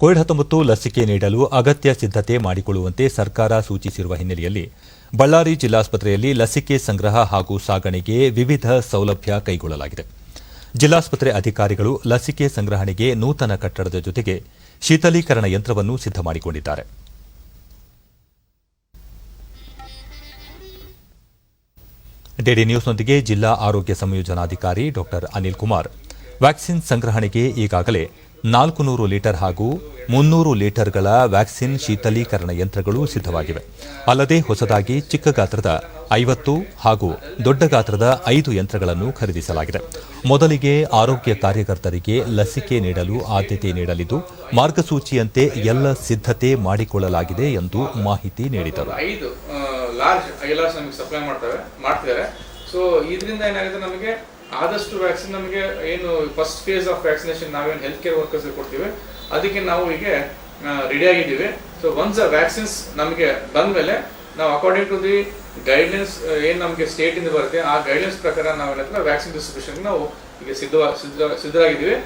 Covid ಹತ್ತೊಂಬತ್ತು ಲಸಿಕೆ ನೀಡಲು ಅಗತ್ಯ ಸಿದ್ಧತೆ ಮಾಡಿಕೊಳ್ಳುವಂತೆ ಸರ್ಕಾರ ಸೂಚಿಸಿರುವ ಹಿನ್ನೆಲೆಯಲ್ಲಿ ಬಳ್ಳಾರಿ ಜಿಲ್ಲಾಸ್ಪತ್ರೆಯಲ್ಲಿ ಲಸಿಕೆ ಸಂಗ್ರಹ ಹಾಗೂ ಸಾಗಣೆಗೆ ವಿವಿಧ ಸೌಲಭ್ಯ ಕೈಗೊಳ್ಳಲಾಗಿದೆ. ಜಿಲ್ಲಾಸ್ಪತ್ರೆ ಅಧಿಕಾರಿಗಳು ಲಸಿಕೆ ಸಂಗ್ರಹಣೆಗೆ ನೂತನ ಕಟ್ಟಡದ ಜೊತೆಗೆ ಶೀತಲೀಕರಣ ಯಂತ್ರವನ್ನು ಸಿದ್ಧ ಮಾಡಿಕೊಂಡಿದ್ದಾರೆ. ಡಿಡಿ ನ್ಯೂಸ್ನೊಂದಿಗೆ ಜಿಲ್ಲಾ ಆರೋಗ್ಯ ಸಂಯೋಜನಾಧಿಕಾರಿ ಡಾ ಅನಿಲ್ ಕುಮಾರ್. ವ್ಯಾಕ್ಸಿನ್ ಸಂಗ್ರಹಣೆಗೆ ಈಗಾಗಲೇ ನಾಲ್ಕು ನೂರು ಲೀಟರ್ ಹಾಗೂ ಮುನ್ನೂರು ಲೀಟರ್ಗಳ ವ್ಯಾಕ್ಸಿನ್ ಶೀತಲೀಕರಣ ಯಂತ್ರಗಳು ಸಿದ್ಧವಾಗಿವೆ. ಅಲ್ಲದೆ ಹೊಸದಾಗಿ ಚಿಕ್ಕ ಗಾತ್ರದ ಐವತ್ತು ಹಾಗೂ ದೊಡ್ಡ ಗಾತ್ರದ ಐದು ಯಂತ್ರಗಳನ್ನು ಖರೀದಿಸಲಾಗಿದೆ. ಮೊದಲಿಗೆ ಆರೋಗ್ಯ ಕಾರ್ಯಕರ್ತರಿಗೆ ಲಸಿಕೆ ನೀಡಲು ಆದ್ಯತೆ ನೀಡಲಿದ್ದು, ಮಾರ್ಗಸೂಚಿಯಂತೆ ಎಲ್ಲ ಸಿದ್ಧತೆ ಮಾಡಿಕೊಳ್ಳಲಾಗಿದೆ ಎಂದು ಮಾಹಿತಿ ನೀಡಿದರು. ಸೊ ಇದರಿಂದ ಏನಾಗುತ್ತೆ ನಮಗೆ ಆದಷ್ಟು ವ್ಯಾಕ್ಸಿನ್ ನಮಗೆ ಏನು ಫಸ್ಟ್ ಫೇಸ್ ಆಫ್ ವ್ಯಾಕ್ಸಿನೇಷನ್ ನಾವೇನು ಹೆಲ್ತ್ ಕೇರ್ ವರ್ಕರ್ಸ್ ಕೊಡ್ತೀವಿ, ಅದಕ್ಕೆ ನಾವು ಈಗ ರೆಡಿ ಆಗಿದ್ದೀವಿ. ಸೊ ಒನ್ಸ್ ವ್ಯಾಕ್ಸಿನ್ಸ್ ನಮಗೆ ಬಂದ ಮೇಲೆ ನಾವು ಅಕಾರ್ಡಿಂಗ್ ಟು ದಿ ಗೈಡ್ಲೈನ್ಸ್ ಏನು ನಮಗೆ ಸ್ಟೇಟಿಂದ ಬರುತ್ತೆ, ಆ ಗೈಡ್ಲೈನ್ಸ್ ಪ್ರಕಾರ ನಾವು ಏನಂದ್ರೆ ವ್ಯಾಕ್ಸಿನ್ ಡಿಸ್ಟ್ರಿಬ್ಯೂಷನ್ ನಾವು ಈಗ ಸಿದ್ಧ ಸಿದ್ಧ, ಸಿದ್ಧರಾಗಿದ್ದೀವಿ.